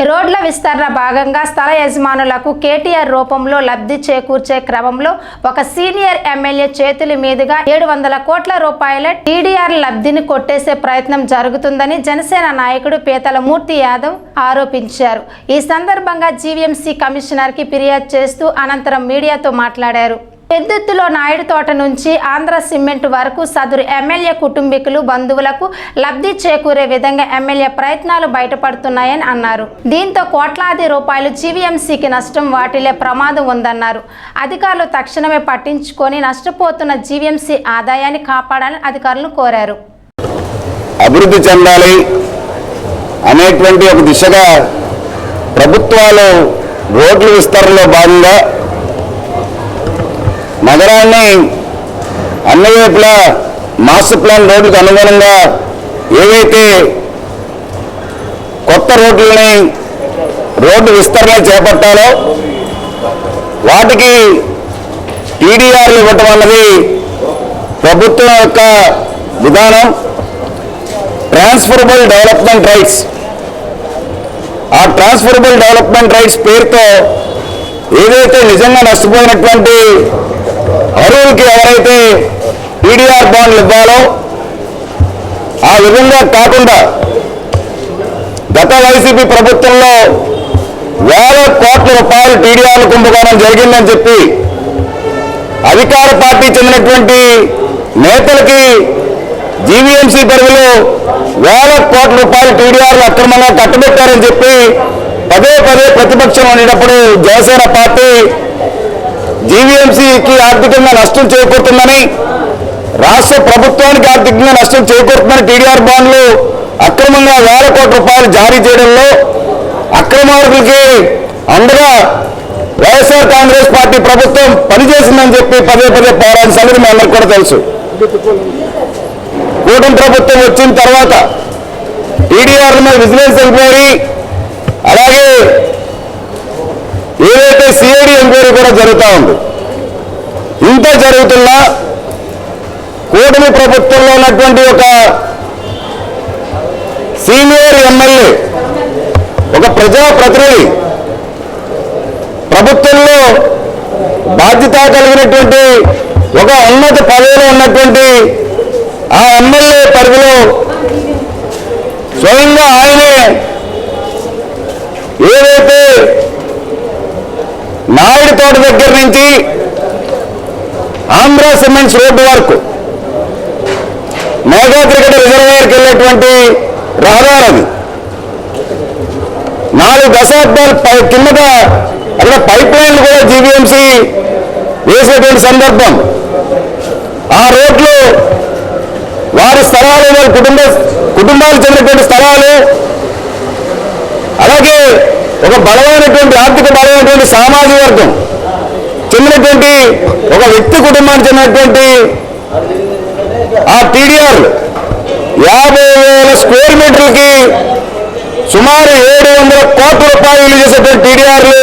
రోడ్ల విస్తరణ భాగంగా స్థల యజమానులకు కేటీఆర్ రూపంలో లబ్ధి చేకూర్చే క్రమంలో ఒక సీనియర్ ఎమ్మెల్యే చేతుల మీదుగా ఏడు వందల కోట్ల రూపాయల టీడీఆర్ లబ్ధిని కొట్టేసే ప్రయత్నం జరుగుతుందని జనసేన నాయకుడు పీతల మూర్తి యాదవ్ ఆరోపించారు. ఈ సందర్భంగా జీవీఎంసీ కమిషనర్కి ఫిర్యాదు చేస్తూ అనంతరం మీడియాతో మాట్లాడారు. పెద్దెత్తులో నాయుడు తోట నుంచి ఆంధ్ర సిమెంట్ వరకు సదురు ఎమ్మెల్యే కుటుంబీకులు బంధువులకు లబ్ధి చేకూరే విధంగా ఎమ్మెల్యే ప్రయత్నాలు బయటపడుతున్నాయని అన్నారు. దీంతో కోట్లాది రూపాయలు జీవీఎంసీకి నష్టం వాటిల్లే ప్రమాదం ఉందన్నారు. అధికారులు తక్షణమే పట్టించుకొని నష్టపోతున్న జీవీఎంసీ ఆదాయాన్ని కాపాడాలని అధికారులను కోరారు. అభివృద్ధి చెందాలి అనేటువంటి ఒక దిశగా ప్రభుత్వాలు రోడ్ల విస్తరణలో భాగంగా నగరాన్ని అన్ని వైపులా మాస్టర్ ప్లాన్ రోడ్లకు అనుగుణంగా ఏవైతే కొత్త రోడ్లని రోడ్డు విస్తరణ చేపట్టాలో వాటికి టీడీఆర్లు ఇవ్వటం అన్నది ప్రభుత్వం యొక్క విధానం. Transferable development rights. ఆ ట్రాన్స్ఫరబుల్ డెవలప్మెంట్ రైట్స్ పేరుతో ఏదైతే నిజంగా నష్టపోయినటువంటి అరువులకి ఎవరైతే టీడీఆర్ బాండ్లు ఇవ్వాలో ఆ విధంగా కాకుండా గత వైసీపీ ప్రభుత్వంలో వేల కోట్ల రూపాయలు టీడీఆర్ కుంభకోణం జరిగిందని చెప్పి అధికార పార్టీ చెందినటువంటి నేతలకి జీవీఎంసీ పరిధిలో వేల కోట్ల రూపాయలు టీడీఆర్లు అక్రమంగా కట్టబెట్టారని చెప్పి పదే పదే ప్రతిపక్షం ఉండేటప్పుడు జనసేన పార్టీ టీఎంసీకి ఆర్థికంగా నష్టం చేకూరుతుందని రాష్ట్ర ప్రభుత్వానికి ఆర్థికంగా నష్టం చేకూరుతుందని టీడీఆర్ బాండ్లు అక్రమంగా వేల కోట్ల రూపాయలు జారీ చేయడంలో అక్రమార్కులకి అందరూ వైఎస్ఆర్ కాంగ్రెస్ పార్టీ ప్రభుత్వం పనిచేసిందని చెప్పి పదే పదే పోరాడిన సంగతి మీ అందరికి కూడా తెలుసు. కూటమి ప్రభుత్వం వచ్చిన తర్వాత టీడీఆర్ మీద విజిలెన్స్ ఎంక్వైరీ అలాగే ఏదైతే సిఐడి ఎంక్వైరీ కూడా జరుగుతూ ఉంది. ఇంత జరుగుతున్నా కూటమి ప్రభుత్వంలో ఉన్నటువంటి ఒక సీనియర్ ఎమ్మెల్యే ఒక ప్రజాప్రతినిధి ప్రభుత్వంలో బాధ్యత కలిగినటువంటి ఒక ఉన్నత పదవిలో ఉన్నటువంటి ఆ ఎమ్మెల్యే పరిధిలో స్వయంగా ఆయనే ఏదైతే నాయుడు తోట దగ్గర నుంచి ఆంధ్ర సిమెంట్స్ రోడ్డు వరకు. మేఘాద్రిగడ రిజర్వాయర్కి వెళ్ళేటువంటి రహదారి అది. నాలుగు దశాబ్దాలు పై కిందట అక్కడ పైప్ లైన్లు కూడా జీవీఎంసీ వేసేటువంటి సందర్భం. ఆ రోడ్లు వారి స్థలాలు వారి కుటుంబ కుటుంబాలు చెందినటువంటి స్థలాలు అలాగే ఒక బలమైనటువంటి ఆర్థిక బలమైనటువంటి సామాజిక వర్గం. చెందినటువంటి ఒక వ్యక్తి కుటుంబానికి చెందినటువంటి ఆ టీడీఆర్ యాభై వేల స్క్వేర్ మీటర్లకి సుమారు ఏడు వందల కోట్ల రూపాయలు చేసేటువంటి టీడీఆర్లు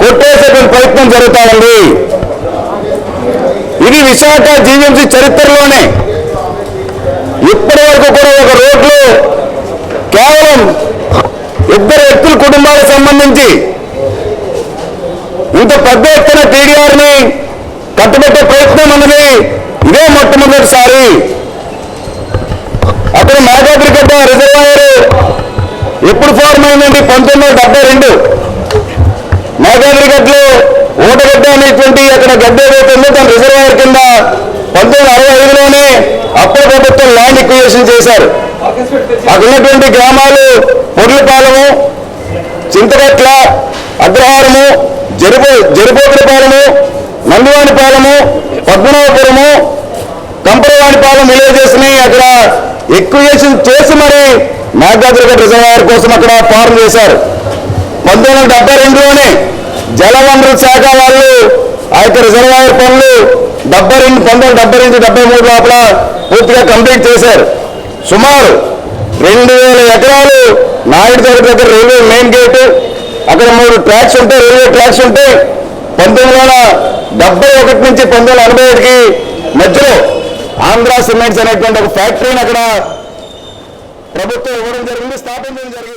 కొట్టేసేటువంటి ప్రయత్నం జరుగుతూ ఉంది ఇది విశాఖ జీవీఎంసీ చరిత్రలోనే ఇప్పటి వరకు కూడా ఒక రోడ్లు కేవలం ఇద్దరు వ్యక్తుల కుటుంబాలకు సంబంధించి ఇంత పెద్ద ఎత్తున టీడీఆర్ని కట్టుబెట్టే ప్రయత్నం అన్నది ఇదే మొట్టమొదటిసారి. అప్పుడు మేఘాద్రిగడ్డ రిజర్వాయర్ ఎప్పుడు ఫార్మ్ అయిందండి? పంతొమ్మిది వందల డెబ్బై రెండు. మేఘాద్రిగడ్డలో ఊటగడ్డ అనేటువంటి అక్కడ గడ్డ ఏదైతే తన రిజర్వాయర్ కింద పంతొమ్మిది వందల అరవై ఐదులోనే అప్పుడు ప్రభుత్వం ల్యాండ్ ఎక్విజేషన్ చేశారు. అక్కడ ఉన్నటువంటి గ్రామాలు పొర్లపాలెము చింతగట్ల అగ్రహారము జరిపో జరిపోతులపాలెము నందివానిపాలెము పద్మనాభపురము కంపరవానిపాలెం విలేజెస్ని అక్కడ ఎక్కువ చేసి మరి నాగాద్రిగడ్డ రిజర్వాయర్ కోసం అక్కడ ఫార్మ్ చేశారు. పంతొమ్మిది వందల డెబ్బై రెండులోనే జలవనరుల శాఖ వాళ్ళు ఆ యొక్క రిజర్వాయర్ పనులు డెబ్బై రెండు పంతొమ్మిది వందల డెబ్బై రెండు డెబ్బై మూడు లోపల పూర్తిగా కంప్లీట్ చేశారు. సుమారు రెండు వేల ఎకరాలు నాయుడు దగ్గర దగ్గర రైల్వే మెయిన్ గేటు అక్కడ మూడు ట్రాక్స్ ఉంటాయి రైల్వే ట్రాక్స్ ఉంటాయి. పంతొమ్మిది వందల డెబ్బై ఒకటి నుంచి పంతొమ్మిది వందల ఎనభై మధ్యలో ఆంధ్ర సిమెంట్స్ అనేటువంటి ఒక ఫ్యాక్టరీని అక్కడ ప్రభుత్వం ఇవ్వడం జరిగింది స్థాపించడం జరిగింది.